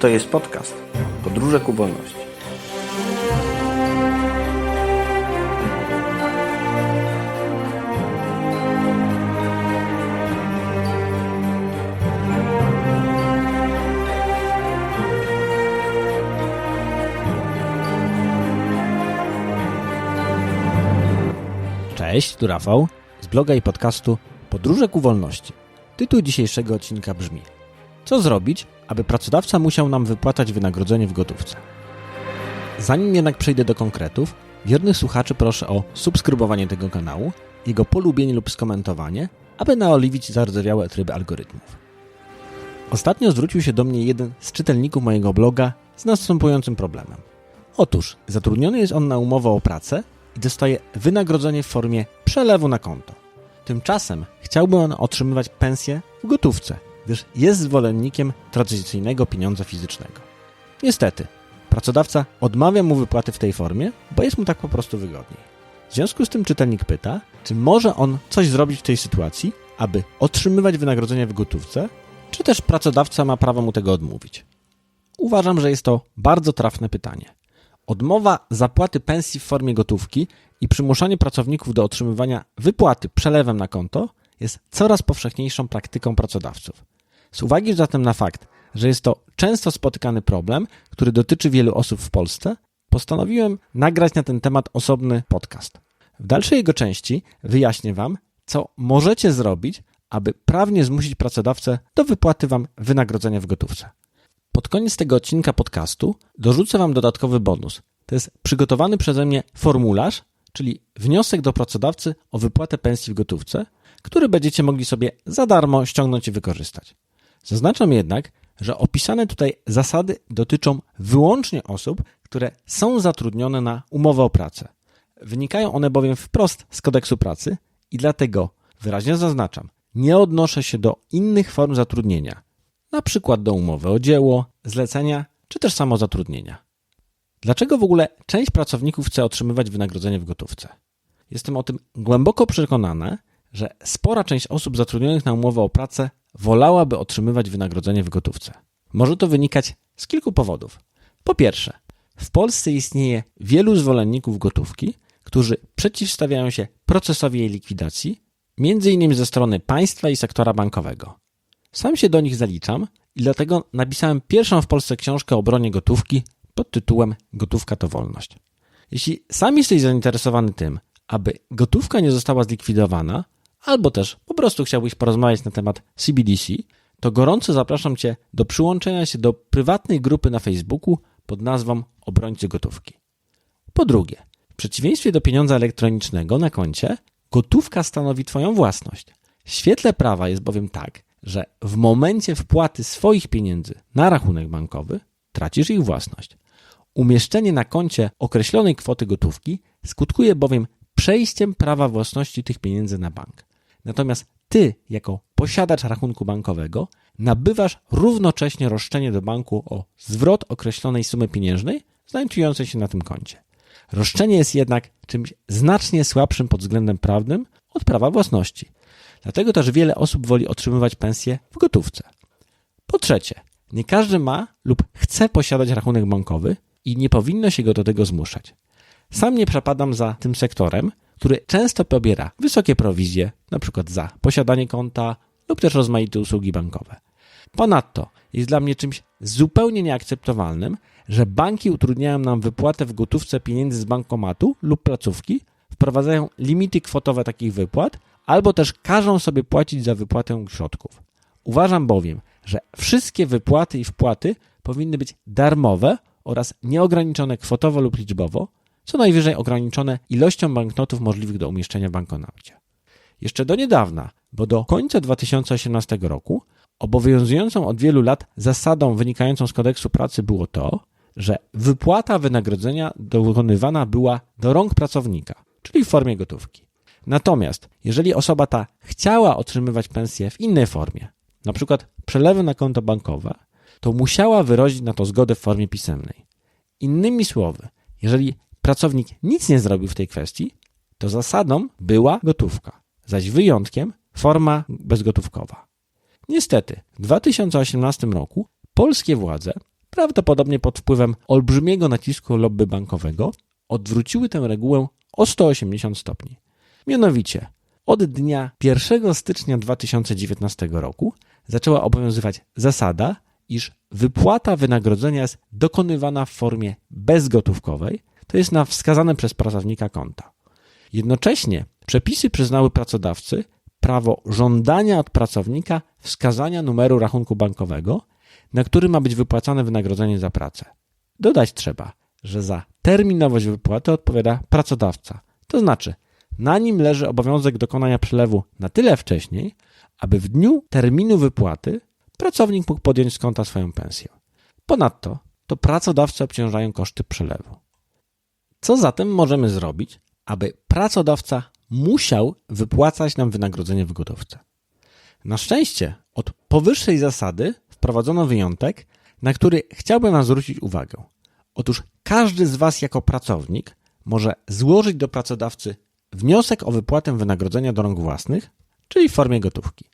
To jest podcast Podróże ku wolności. Cześć, tu Rafał z bloga i podcastu Podróże ku wolności. Tytuł dzisiejszego odcinka brzmi: Co zrobić, aby pracodawca musiał nam wypłacać wynagrodzenie w gotówce? Zanim jednak przejdę do konkretów, wiernych słuchaczy proszę o subskrybowanie tego kanału, jego polubienie lub skomentowanie, aby naoliwić zardzewiałe tryby algorytmów. Ostatnio zwrócił się do mnie jeden z czytelników mojego bloga z następującym problemem. Otóż zatrudniony jest on na umowę o pracę i dostaje wynagrodzenie w formie przelewu na konto. Tymczasem chciałby on otrzymywać pensję w gotówce, gdyż jest zwolennikiem tradycyjnego pieniądza fizycznego. Niestety, pracodawca odmawia mu wypłaty w tej formie, bo jest mu tak po prostu wygodniej. W związku z tym czytelnik pyta, czy może on coś zrobić w tej sytuacji, aby otrzymywać wynagrodzenie w gotówce, czy też pracodawca ma prawo mu tego odmówić. Uważam, że jest to bardzo trafne pytanie. Odmowa zapłaty pensji w formie gotówki i przymuszanie pracowników do otrzymywania wypłaty przelewem na konto jest coraz powszechniejszą praktyką pracodawców. Z uwagi zatem na fakt, że jest to często spotykany problem, który dotyczy wielu osób w Polsce, postanowiłem nagrać na ten temat osobny podcast. W dalszej jego części wyjaśnię Wam, co możecie zrobić, aby prawnie zmusić pracodawcę do wypłaty Wam wynagrodzenia w gotówce. Pod koniec tego odcinka podcastu dorzucę Wam dodatkowy bonus. To jest przygotowany przeze mnie formularz, czyli wniosek do pracodawcy o wypłatę pensji w gotówce, który będziecie mogli sobie za darmo ściągnąć i wykorzystać. Zaznaczam jednak, że opisane tutaj zasady dotyczą wyłącznie osób, które są zatrudnione na umowę o pracę. Wynikają one bowiem wprost z kodeksu pracy i dlatego wyraźnie zaznaczam, nie odnoszę się do innych form zatrudnienia, przykład do umowy o dzieło, zlecenia czy też samozatrudnienia. Dlaczego w ogóle część pracowników chce otrzymywać wynagrodzenie w gotówce? Jestem o tym głęboko przekonana, że spora część osób zatrudnionych na umowę o pracę wolałaby otrzymywać wynagrodzenie w gotówce. Może to wynikać z kilku powodów. Po pierwsze, w Polsce istnieje wielu zwolenników gotówki, którzy przeciwstawiają się procesowi jej likwidacji, innymi ze strony państwa i sektora bankowego. Sam się do nich zaliczam i dlatego napisałem pierwszą w Polsce książkę o obronie gotówki pod tytułem Gotówka to wolność. Jeśli sam jesteś zainteresowany tym, aby gotówka nie została zlikwidowana, albo też po prostu chciałbyś porozmawiać na temat CBDC, to gorąco zapraszam Cię do przyłączenia się do prywatnej grupy na Facebooku pod nazwą Obrońcy Gotówki. Po drugie, w przeciwieństwie do pieniądza elektronicznego na koncie, gotówka stanowi Twoją własność. W świetle prawa jest bowiem tak, że w momencie wpłaty swoich pieniędzy na rachunek bankowy tracisz ich własność. Umieszczenie na koncie określonej kwoty gotówki skutkuje bowiem przejściem prawa własności tych pieniędzy na bank. Natomiast ty, jako posiadacz rachunku bankowego, nabywasz równocześnie roszczenie do banku o zwrot określonej sumy pieniężnej znajdującej się na tym koncie. Roszczenie jest jednak czymś znacznie słabszym pod względem prawnym od prawa własności. Dlatego też wiele osób woli otrzymywać pensję w gotówce. Po trzecie, nie każdy ma lub chce posiadać rachunek bankowy i nie powinno się go do tego zmuszać. Sam nie przepadam za tym sektorem, który często pobiera wysokie prowizje, np. za posiadanie konta lub też rozmaite usługi bankowe. Ponadto jest dla mnie czymś zupełnie nieakceptowalnym, że banki utrudniają nam wypłatę w gotówce pieniędzy z bankomatu lub placówki, wprowadzają limity kwotowe takich wypłat, albo też każą sobie płacić za wypłatę środków. Uważam bowiem, że wszystkie wypłaty i wpłaty powinny być darmowe oraz nieograniczone kwotowo lub liczbowo, co najwyżej ograniczone ilością banknotów możliwych do umieszczenia w bankomacie. Jeszcze do niedawna, bo do końca 2018 roku, obowiązującą od wielu lat zasadą wynikającą z kodeksu pracy było to, że wypłata wynagrodzenia dokonywana była do rąk pracownika, czyli w formie gotówki. Natomiast jeżeli osoba ta chciała otrzymywać pensję w innej formie, na przykład przelewy na konto bankowe, to musiała wyrazić na to zgodę w formie pisemnej. Innymi słowy, jeżeli pracownik nic nie zrobił w tej kwestii, to zasadą była gotówka, zaś wyjątkiem forma bezgotówkowa. Niestety, w 2018 roku polskie władze prawdopodobnie pod wpływem olbrzymiego nacisku lobby bankowego, odwróciły tę regułę o 180 stopni. Mianowicie, od dnia 1 stycznia 2019 roku zaczęła obowiązywać zasada, iż wypłata wynagrodzenia jest dokonywana w formie bezgotówkowej, to jest na wskazane przez pracownika konta. Jednocześnie przepisy przyznały pracodawcy prawo żądania od pracownika wskazania numeru rachunku bankowego, na który ma być wypłacane wynagrodzenie za pracę. Dodać trzeba, że za terminowość wypłaty odpowiada pracodawca, to znaczy na nim leży obowiązek dokonania przelewu na tyle wcześniej, aby w dniu terminu wypłaty pracownik mógł podjąć z konta swoją pensję. Ponadto to pracodawcę obciążają koszty przelewu. Co zatem możemy zrobić, aby pracodawca musiał wypłacać nam wynagrodzenie w gotówce? Na szczęście od powyższej zasady wprowadzono wyjątek, na który chciałbym Wam zwrócić uwagę. Otóż każdy z Was jako pracownik może złożyć do pracodawcy wniosek o wypłatę wynagrodzenia do rąk własnych, czyli w formie gotówki.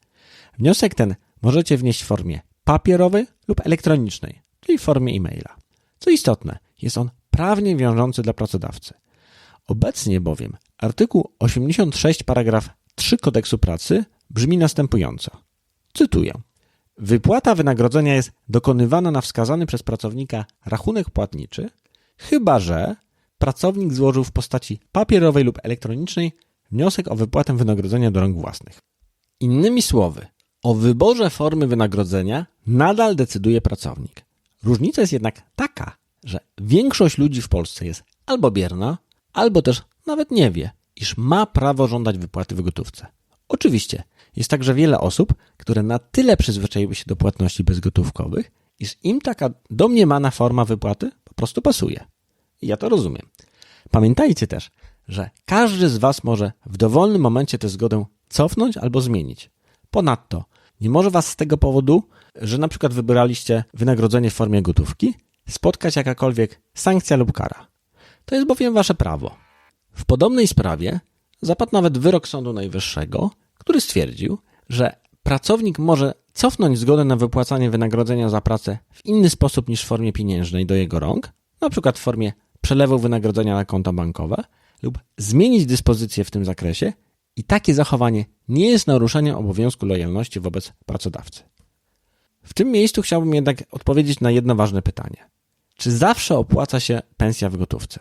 Wniosek ten możecie wnieść w formie papierowej lub elektronicznej, czyli w formie e-maila. Co istotne, jest on prawnie wiążący dla pracodawcy. Obecnie bowiem artykuł 86 paragraf 3 kodeksu pracy brzmi następująco. Cytuję. Wypłata wynagrodzenia jest dokonywana na wskazany przez pracownika rachunek płatniczy, chyba że pracownik złożył w postaci papierowej lub elektronicznej wniosek o wypłatę wynagrodzenia do rąk własnych. Innymi słowy, o wyborze formy wynagrodzenia nadal decyduje pracownik. Różnica jest jednak taka, że większość ludzi w Polsce jest albo bierna, albo też nawet nie wie, iż ma prawo żądać wypłaty w gotówce. Oczywiście, jest także wiele osób, które na tyle przyzwyczaiły się do płatności bezgotówkowych, iż im taka domniemana forma wypłaty po prostu pasuje. Ja to rozumiem. Pamiętajcie też, że każdy z Was może w dowolnym momencie tę zgodę cofnąć albo zmienić. Ponadto nie może Was z tego powodu, że na przykład wybraliście wynagrodzenie w formie gotówki, spotkać jakakolwiek sankcja lub kara. To jest bowiem Wasze prawo. W podobnej sprawie zapadł nawet wyrok Sądu Najwyższego, który stwierdził, że pracownik może cofnąć zgodę na wypłacanie wynagrodzenia za pracę w inny sposób niż w formie pieniężnej do jego rąk, przykład w formie przelewu wynagrodzenia na konto bankowe, lub zmienić dyspozycje w tym zakresie i takie zachowanie nie jest naruszeniem obowiązku lojalności wobec pracodawcy. W tym miejscu chciałbym jednak odpowiedzieć na jedno ważne pytanie. Czy zawsze opłaca się pensja w gotówce?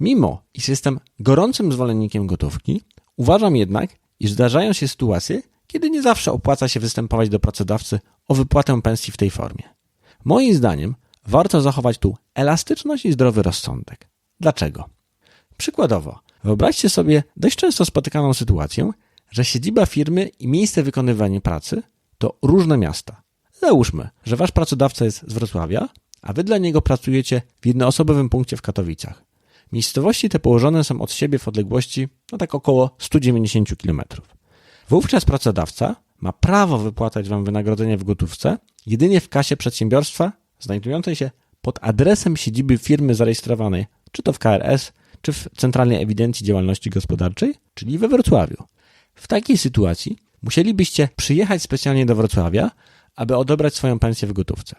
Mimo, iż jestem gorącym zwolennikiem gotówki, uważam jednak, iż zdarzają się sytuacje, kiedy nie zawsze opłaca się występować do pracodawcy o wypłatę pensji w tej formie. Moim zdaniem warto zachować tu elastyczność i zdrowy rozsądek. Dlaczego? Przykładowo, wyobraźcie sobie dość często spotykaną sytuację, że siedziba firmy i miejsce wykonywania pracy to różne miasta. Załóżmy, że wasz pracodawca jest z Wrocławia, a wy dla niego pracujecie w jednoosobowym punkcie w Katowicach. Miejscowości te położone są od siebie w odległości no tak około 190 km. Wówczas pracodawca ma prawo wypłacać wam wynagrodzenie w gotówce jedynie w kasie przedsiębiorstwa znajdującej się pod adresem siedziby firmy zarejestrowanej, czy to w KRS, czy w Centralnej Ewidencji Działalności Gospodarczej, czyli we Wrocławiu. W takiej sytuacji musielibyście przyjechać specjalnie do Wrocławia, aby odebrać swoją pensję w gotówce.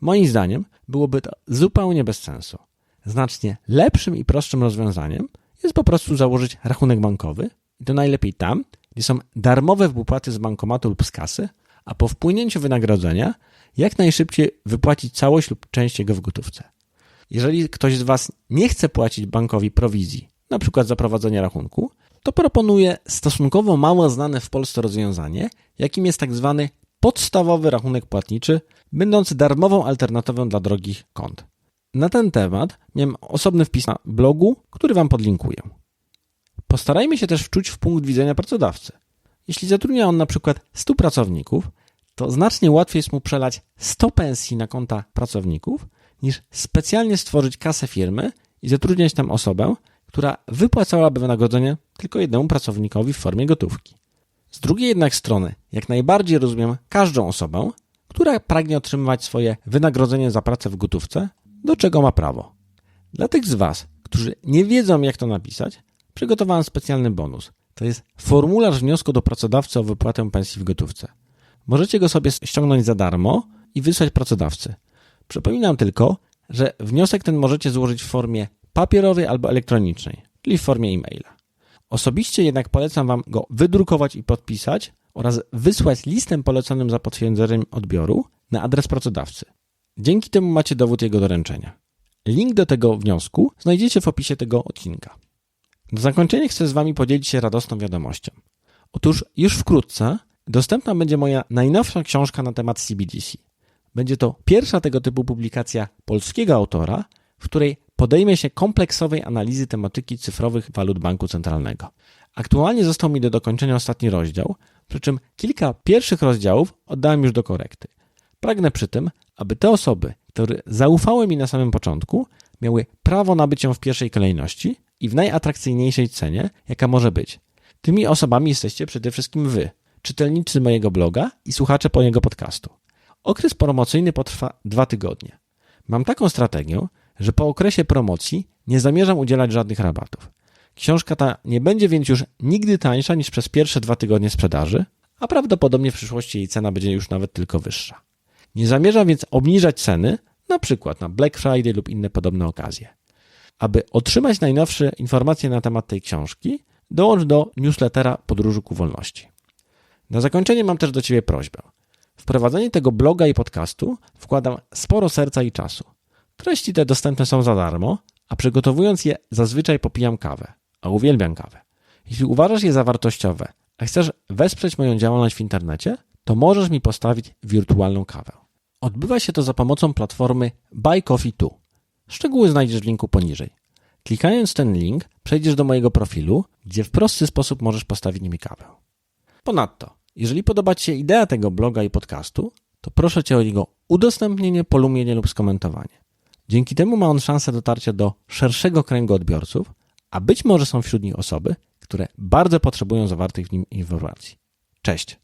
Moim zdaniem byłoby to zupełnie bez sensu. Znacznie lepszym i prostszym rozwiązaniem jest po prostu założyć rachunek bankowy i to najlepiej tam, gdzie są darmowe wypłaty z bankomatu lub z kasy, a po wpłynięciu wynagrodzenia jak najszybciej wypłacić całość lub część jego w gotówce. Jeżeli ktoś z Was nie chce płacić bankowi prowizji, na przykład za prowadzenie rachunku, to proponuję stosunkowo mało znane w Polsce rozwiązanie, jakim jest tak zwany podstawowy rachunek płatniczy, będący darmową alternatywą dla drogich kont. Na ten temat miałem osobny wpis na blogu, który Wam podlinkuję. Postarajmy się też wczuć w punkt widzenia pracodawcy. Jeśli zatrudnia on na przykład 100 pracowników, to znacznie łatwiej jest mu przelać 100 pensji na konta pracowników, niż specjalnie stworzyć kasę firmy i zatrudniać tam osobę, która wypłacałaby wynagrodzenie tylko jednemu pracownikowi w formie gotówki. Z drugiej jednak strony, jak najbardziej rozumiem każdą osobę, która pragnie otrzymywać swoje wynagrodzenie za pracę w gotówce, do czego ma prawo. Dla tych z Was, którzy nie wiedzą, jak to napisać, przygotowałem specjalny bonus. To jest formularz wniosku do pracodawcy o wypłatę pensji w gotówce. Możecie go sobie ściągnąć za darmo i wysłać pracodawcy. Przypominam tylko, że wniosek ten możecie złożyć w formie papierowej albo elektronicznej, czyli w formie e-maila. Osobiście jednak polecam Wam go wydrukować i podpisać oraz wysłać listem poleconym za potwierdzeniem odbioru na adres pracodawcy. Dzięki temu macie dowód jego doręczenia. Link do tego wniosku znajdziecie w opisie tego odcinka. Na zakończenie chcę z Wami podzielić się radosną wiadomością. Otóż już wkrótce dostępna będzie moja najnowsza książka na temat CBDC. Będzie to pierwsza tego typu publikacja polskiego autora, w której podejmie się kompleksowej analizy tematyki cyfrowych walut banku centralnego. Aktualnie został mi do dokończenia ostatni rozdział, przy czym kilka pierwszych rozdziałów oddałem już do korekty. Pragnę przy tym, aby te osoby, które zaufały mi na samym początku, miały prawo nabyć ją w pierwszej kolejności i w najatrakcyjniejszej cenie, jaka może być. Tymi osobami jesteście przede wszystkim wy, czytelnicy mojego bloga i słuchacze mojego podcastu. Okres promocyjny potrwa dwa tygodnie. Mam taką strategię, że po okresie promocji nie zamierzam udzielać żadnych rabatów. Książka ta nie będzie więc już nigdy tańsza niż przez pierwsze dwa tygodnie sprzedaży, a prawdopodobnie w przyszłości jej cena będzie już nawet tylko wyższa. Nie zamierzam więc obniżać ceny, na przykład na Black Friday lub inne podobne okazje. Aby otrzymać najnowsze informacje na temat tej książki, dołącz do newslettera Podróży ku Wolności. Na zakończenie mam też do Ciebie prośbę. W prowadzenie tego bloga i podcastu wkładam sporo serca i czasu. Treści te dostępne są za darmo, a przygotowując je zazwyczaj popijam kawę, a uwielbiam kawę. Jeśli uważasz je za wartościowe, a chcesz wesprzeć moją działalność w internecie, to możesz mi postawić wirtualną kawę. Odbywa się to za pomocą platformy Buy Coffee 2. Szczegóły znajdziesz w linku poniżej. Klikając ten link, przejdziesz do mojego profilu, gdzie w prosty sposób możesz postawić mi kawę. Ponadto, jeżeli podoba Ci się idea tego bloga i podcastu, to proszę Cię o jego udostępnienie, polubienie lub skomentowanie. Dzięki temu ma on szansę dotarcia do szerszego kręgu odbiorców, a być może są wśród nich osoby, które bardzo potrzebują zawartych w nim informacji. Cześć!